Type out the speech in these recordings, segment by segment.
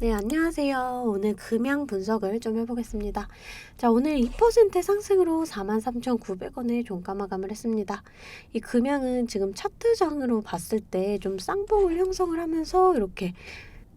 네, 안녕하세요. 오늘 금양 분석을 좀 해보겠습니다. 자, 오늘 2% 상승으로 43,900원에 종가 마감을 했습니다. 이 금양은 지금 차트장으로 봤을 때 좀 쌍봉을 형성을 하면서 이렇게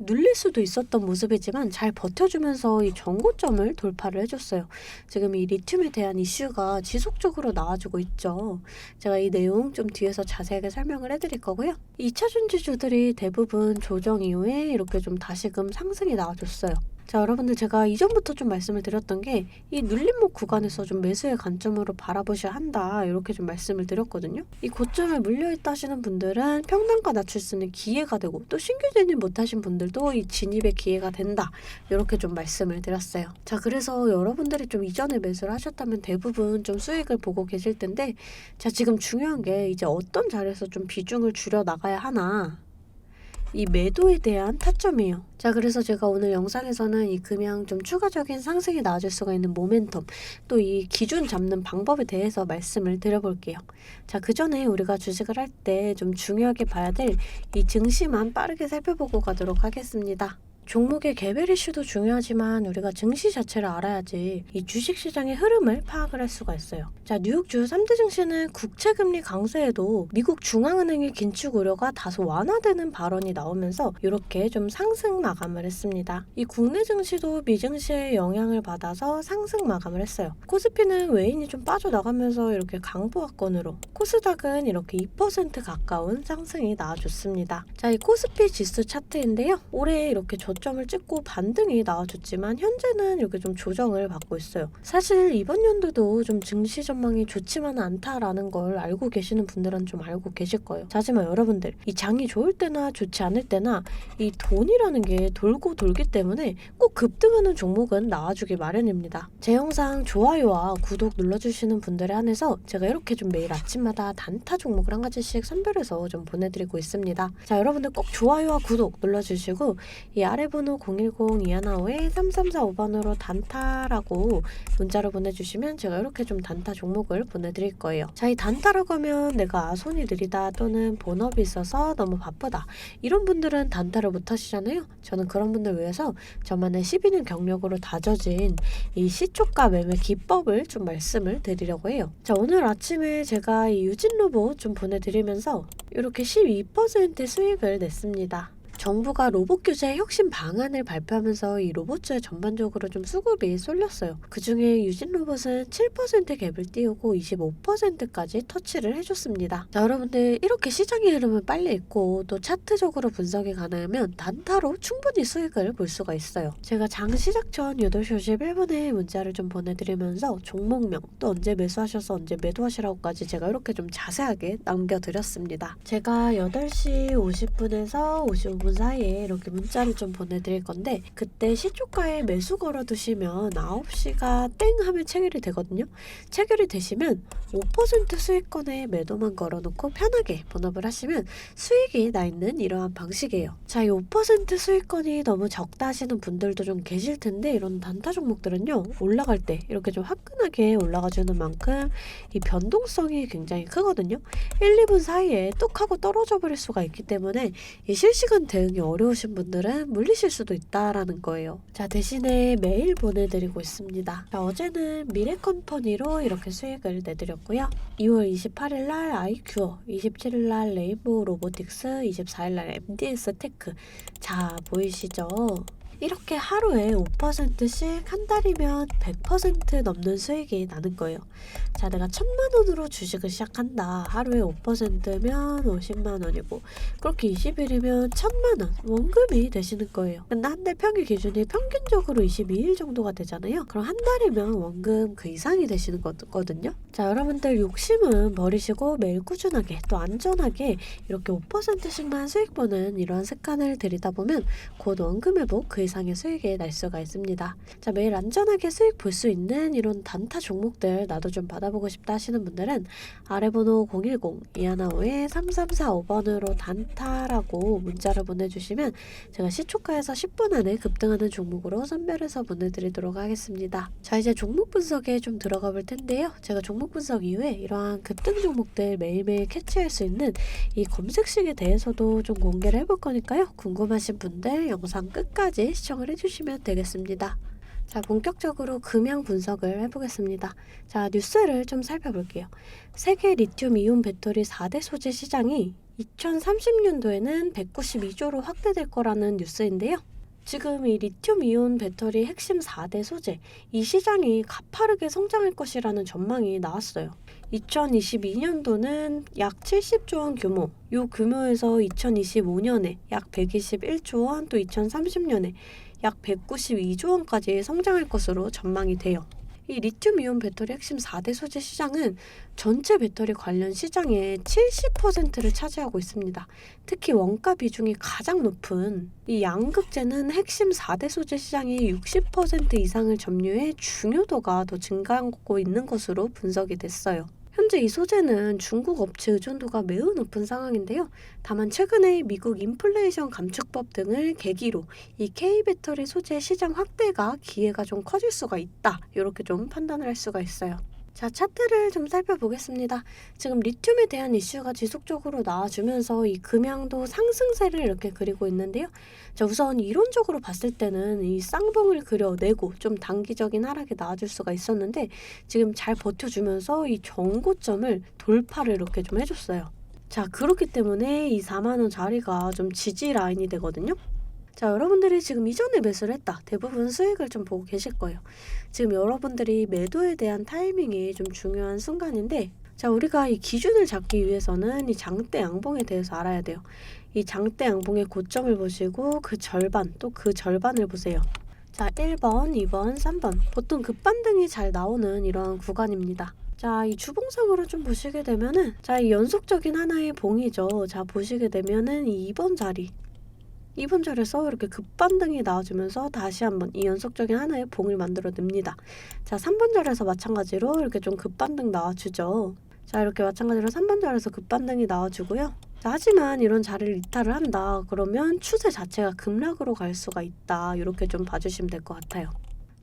눌릴 수도 있었던 모습이지만 잘 버텨주면서 이 전고점을 돌파를 해줬어요. 지금 이 리튬에 대한 이슈가 지속적으로 나와주고 있죠. 제가 이 내용 좀 뒤에서 자세하게 설명을 해드릴 거고요. 2차 전지주들이 대부분 조정 이후에 이렇게 좀 다시금 상승이 나와줬어요. 자, 여러분들 제가 이전부터 좀 말씀을 드렸던 게 이 눌림목 구간에서 좀 매수의 관점으로 바라보셔야 한다. 이렇게 좀 말씀을 드렸거든요. 이 고점에 물려있다 하시는 분들은 평단가 낮출 수 있는 기회가 되고 또 신규 진입 못하신 분들도 이 진입의 기회가 된다. 이렇게 좀 말씀을 드렸어요. 자, 그래서 여러분들이 좀 이전에 매수를 하셨다면 대부분 좀 수익을 보고 계실 텐데 자, 지금 중요한 게 이제 어떤 자리에서 좀 비중을 줄여 나가야 하나. 이 매도에 대한 타점이에요. 자, 그래서 제가 오늘 영상에서는 이 금양 좀 추가적인 상승이 나와줄 수가 있는 모멘텀, 또 이 기준 잡는 방법에 대해서 말씀을 드려볼게요. 자, 그 전에 우리가 주식을 할 때 좀 중요하게 봐야 될 이 증시만 빠르게 살펴보고 가도록 하겠습니다. 종목의 개별 이슈도 중요하지만 우리가 증시 자체를 알아야지 이 주식 시장의 흐름을 파악을 할 수가 있어요. 자, 뉴욕 주요 3대 증시는 국채 금리 강세에도 미국 중앙은행의 긴축 우려가 다소 완화되는 발언이 나오면서 이렇게 좀 상승 마감을 했습니다. 이 국내 증시도 미증시의 영향을 받아서 상승 마감을 했어요. 코스피는 외인이 좀 빠져나가면서 이렇게 강보합권으로 코스닥은 이렇게 2% 가까운 상승이 나와줬습니다. 자, 이 코스피 지수 차트인데요. 올해 이렇게 저 점을 찍고 반등이 나와줬지만 현재는 이렇게 좀 조정을 받고 있어요. 사실 이번 연도도 좀 증시 전망이 좋지만은 않다라는 걸 알고 계시는 분들은 좀 알고 계실 거예요. 자, 하지만 여러분들 이 장이 좋을 때나 좋지 않을 때나 이 돈이라는 게 돌고 돌기 때문에 꼭 급등하는 종목은 나와주기 마련입니다. 제 영상 좋아요와 구독 눌러주시는 분들에 한해서 제가 이렇게 좀 매일 아침마다 단타 종목을 한 가지씩 선별해서 좀 보내드리고 있습니다. 자, 여러분들 꼭 좋아요와 구독 눌러주시고 이 아래 번호 010-215-3345번으로 단타라고 문자로 보내주시면 제가 이렇게 좀 단타 종목을 보내드릴 거예요. 자, 이 단타라고 하면 내가 아, 손이 느리다 또는 본업이 있어서 너무 바쁘다. 이런 분들은 단타를 못 하시잖아요. 저는 그런 분들 위해서 저만의 12년 경력으로 다져진 이 시초가 매매 기법을 좀 말씀을 드리려고 해요. 자, 오늘 아침에 제가 이 유진 로봇 좀 보내드리면서 이렇게 12% 수익을 냈습니다. 정부가 로봇 규제 혁신 방안을 발표하면서 이 로봇주에 전반적으로 좀 수급이 쏠렸어요. 그 중에 유진 로봇은 7% 갭을 띄우고 25%까지 터치를 해줬습니다. 자, 여러분들 이렇게 시장의 흐름을 빨리 읽고 또 차트적으로 분석이 가능하면 단타로 충분히 수익을 볼 수가 있어요. 제가 장 시작 전 8시 51분에 문자를 좀 보내드리면서 종목명 또 언제 매수하셔서 언제 매도하시라고까지 제가 이렇게 좀 자세하게 남겨드렸습니다. 제가 8시 50분에서 55분 사이에 이렇게 문자를 좀 보내드릴 건데 그때 시초가에 매수 걸어두시면 9시가 땡 하면 체결이 되거든요. 체결이 되시면 5% 수익권에 매도만 걸어놓고 편하게 본업을 하시면 수익이 나 있는 이러한 방식이에요. 자, 이 5% 수익권이 너무 적다 하시는 분들도 좀 계실 텐데 이런 단타 종목들은요 올라갈 때 이렇게 좀 화끈하게 올라가주는 만큼 이 변동성이 굉장히 크거든요. 1, 2분 사이에 뚝 하고 떨어져 버릴 수가 있기 때문에 이 실시간 대 응이 어려우신 분들은 물리실 수도 있다라는 거예요. 자, 대신에 매일 보내드리고 있습니다. 자, 어제는 미래컴퍼니로 이렇게 수익을 내드렸고요. 2월 28일 날 아이큐어, 27일 날 레인보우 로보틱스, 24일 날 MDS 테크. 자, 보이시죠? 이렇게 하루에 5%씩 한 달이면 100% 넘는 수익이 나는 거예요. 자, 내가 천만 원으로 주식을 시작한다. 하루에 5%면 50만 원이고, 그렇게 20일이면 천만 원 원금이 되시는 거예요. 근데 한 달 평일 기준이 평균적으로 22일 정도가 되잖아요. 그럼 한 달이면 원금 그 이상이 되시는 거거든요. 자, 여러분들 욕심은 버리시고 매일 꾸준하게 또 안전하게 이렇게 5%씩만 수익 보는 이러한 습관을 들이다 보면 곧 원금 회복 그 이상의 수익이 날 수가 있습니다. 자, 매일 안전하게 수익 볼 수 있는 이런 단타 종목들 나도 좀 받아보고 싶다 하시는 분들은 아래 번호 010-215-3345번으로 단타라고 문자를 보내주시면 제가 시초가에서 10분 안에 급등하는 종목으로 선별해서 보내드리도록 하겠습니다. 자, 이제 종목 분석에 좀 들어가 볼 텐데요. 제가 종목 분석 이후에 이러한 급등 종목들 매일매일 캐치할 수 있는 이 검색식에 대해서도 좀 공개를 해볼 거니까요. 궁금하신 분들 영상 끝까지 시청을 해주시면 되겠습니다. 자, 본격적으로 금양 분석을 해보겠습니다. 자, 뉴스를 좀 살펴볼게요. 세계 리튬 이온 배터리 4대 소재 시장이 2030년도에는 192조로 확대될 거라는 뉴스인데요. 지금 이 리튬 이온 배터리 핵심 4대 소재, 이 시장이 가파르게 성장할 것이라는 전망이 나왔어요. 2022년도는 약 70조 원 규모, 이 규모에서 2025년에 약 121조 원, 또 2030년에 약 192조 원까지 성장할 것으로 전망이 돼요. 이 리튬 이온 배터리 핵심 4대 소재 시장은 전체 배터리 관련 시장의 70%를 차지하고 있습니다. 특히 원가 비중이 가장 높은 이 양극재는 핵심 4대 소재 시장의 60% 이상을 점유해 중요도가 더 증가하고 있는 것으로 분석이 됐어요. 현재 이 소재는 중국 업체 의존도가 매우 높은 상황인데요. 다만 최근에 미국 인플레이션 감축법 등을 계기로 이 K 배터리 소재 시장 확대가 기회가 좀 커질 수가 있다. 이렇게 좀 판단을 할 수가 있어요. 자, 차트를 좀 살펴보겠습니다. 지금 리튬에 대한 이슈가 지속적으로 나와주면서 이 금양도 상승세를 이렇게 그리고 있는데요. 자, 우선 이론적으로 봤을 때는 이 쌍봉을 그려내고 좀 단기적인 하락이 나와줄 수가 있었는데 지금 잘 버텨주면서 이 정고점을 돌파를 이렇게 좀 해줬어요. 자, 그렇기 때문에 이 4만원 자리가 좀 지지 라인이 되거든요. 자, 여러분들이 지금 이전에 매수를 했다. 대부분 수익을 좀 보고 계실 거예요. 지금 여러분들이 매도에 대한 타이밍이 좀 중요한 순간인데, 자, 우리가 이 기준을 잡기 위해서는 이 장대 양봉에 대해서 알아야 돼요. 이 장대 양봉의 고점을 보시고 그 절반, 또 그 절반을 보세요. 자, 1번, 2번, 3번. 보통 급반등이 잘 나오는 이러한 구간입니다. 자, 이 주봉상으로 좀 보시게 되면은, 자, 이 연속적인 하나의 봉이죠. 자, 보시게 되면은 이 2번 자리. 2번 자리에서 이렇게 급반등이 나와주면서 다시 한번 이 연속적인 하나의 봉을 만들어 냅니다. 자, 3번 자리에서 마찬가지로 이렇게 좀 급반등 나와주죠. 자, 이렇게 마찬가지로 3번 자리에서 급반등이 나와주고요. 자, 하지만 이런 자리를 이탈을 한다. 그러면 추세 자체가 급락으로 갈 수가 있다. 이렇게 좀 봐주시면 될 것 같아요.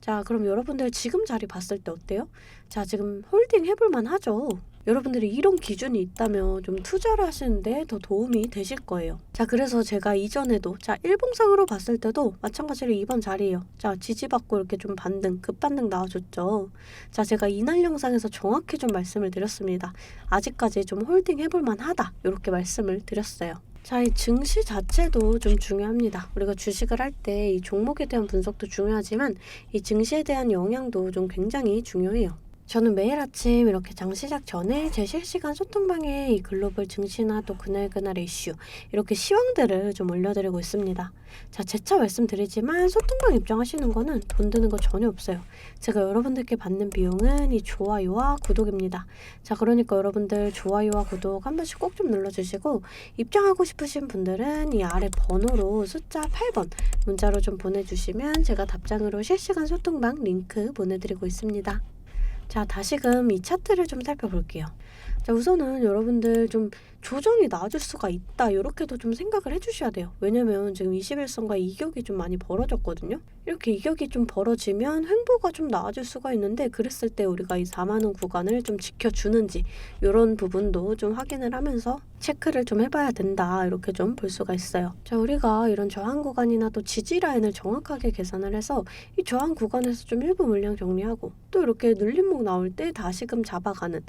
자, 그럼 여러분들 지금 자리 봤을 때 어때요? 자, 지금 홀딩 해볼만 하죠? 여러분들이 이런 기준이 있다면 좀 투자를 하시는데 더 도움이 되실 거예요. 자, 그래서 제가 이전에도 자, 일봉상으로 봤을 때도 마찬가지로 이번 자리예요. 자, 지지받고 이렇게 좀 반등, 급반등 나와줬죠. 자, 제가 이날 영상에서 정확히 좀 말씀을 드렸습니다. 아직까지 좀 홀딩 해볼 만 하다. 이렇게 말씀을 드렸어요. 자, 이 증시 자체도 좀 중요합니다. 우리가 주식을 할 때 이 종목에 대한 분석도 중요하지만 이 증시에 대한 영향도 좀 굉장히 중요해요. 저는 매일 아침 이렇게 장 시작 전에 제 실시간 소통방에 이 글로벌 증시나 또 그날그날의 이슈 이렇게 시황들을 좀 올려드리고 있습니다. 자, 재차 말씀드리지만 소통방 입장하시는 거는 돈 드는 거 전혀 없어요. 제가 여러분들께 받는 비용은 이 좋아요와 구독입니다. 자, 그러니까 여러분들 좋아요와 구독 한 번씩 꼭 좀 눌러주시고 입장하고 싶으신 분들은 이 아래 번호로 숫자 8번 문자로 좀 보내주시면 제가 답장으로 실시간 소통방 링크 보내드리고 있습니다. 자, 다시금 이 차트를 좀 살펴볼게요. 자, 우선은 여러분들 좀 조정이 나와줄 수가 있다. 이렇게도 좀 생각을 해주셔야 돼요. 왜냐면 지금 21선과 이격이 좀 많이 벌어졌거든요. 이렇게 이격이 좀 벌어지면 횡보가 좀 나와줄 수가 있는데 그랬을 때 우리가 이 4만원 구간을 좀 지켜주는지 이런 부분도 좀 확인을 하면서 체크를 좀 해봐야 된다. 이렇게 좀 볼 수가 있어요. 자, 우리가 이런 저항 구간이나 또 지지 라인을 정확하게 계산을 해서 이 저항 구간에서 좀 일부 물량 정리하고 또 이렇게 눌림목 나올 때 다시금 잡아가는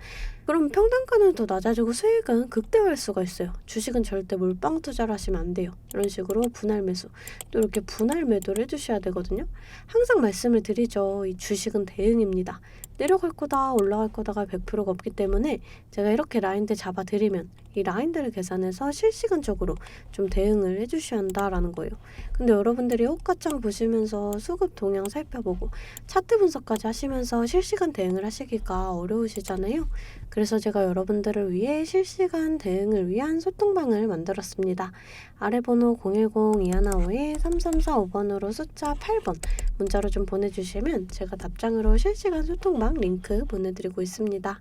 그럼 평단가는 더 낮아지고 수익은 극대 화할 수가 있어요. 주식은 절대 몰빵 투자를 하시면 안 돼요. 이런 식으로 분할 매수 또 이렇게 분할 매도를 해주셔야 되거든요. 항상 말씀을 드리죠. 이 주식은 대응입니다. 내려갈 거다 올라갈 거다가 100%가 없기 때문에 제가 이렇게 라인들 잡아드리면 이 라인들을 계산해서 실시간적으로 좀 대응을 해주셔야 한다라는 거예요. 근데 여러분들이 호가창 보시면서 수급 동향 살펴보고 차트 분석까지 하시면서 실시간 대응을 하시기가 어려우시잖아요. 그래서 제가 여러분들을 위해 실시간 대응을 위한 소통방을 만들었습니다. 아래 번호 010-215-3345번으로 숫자 8번 문자로 좀 보내주시면 제가 답장으로 실시간 소통방 링크 보내드리고 있습니다.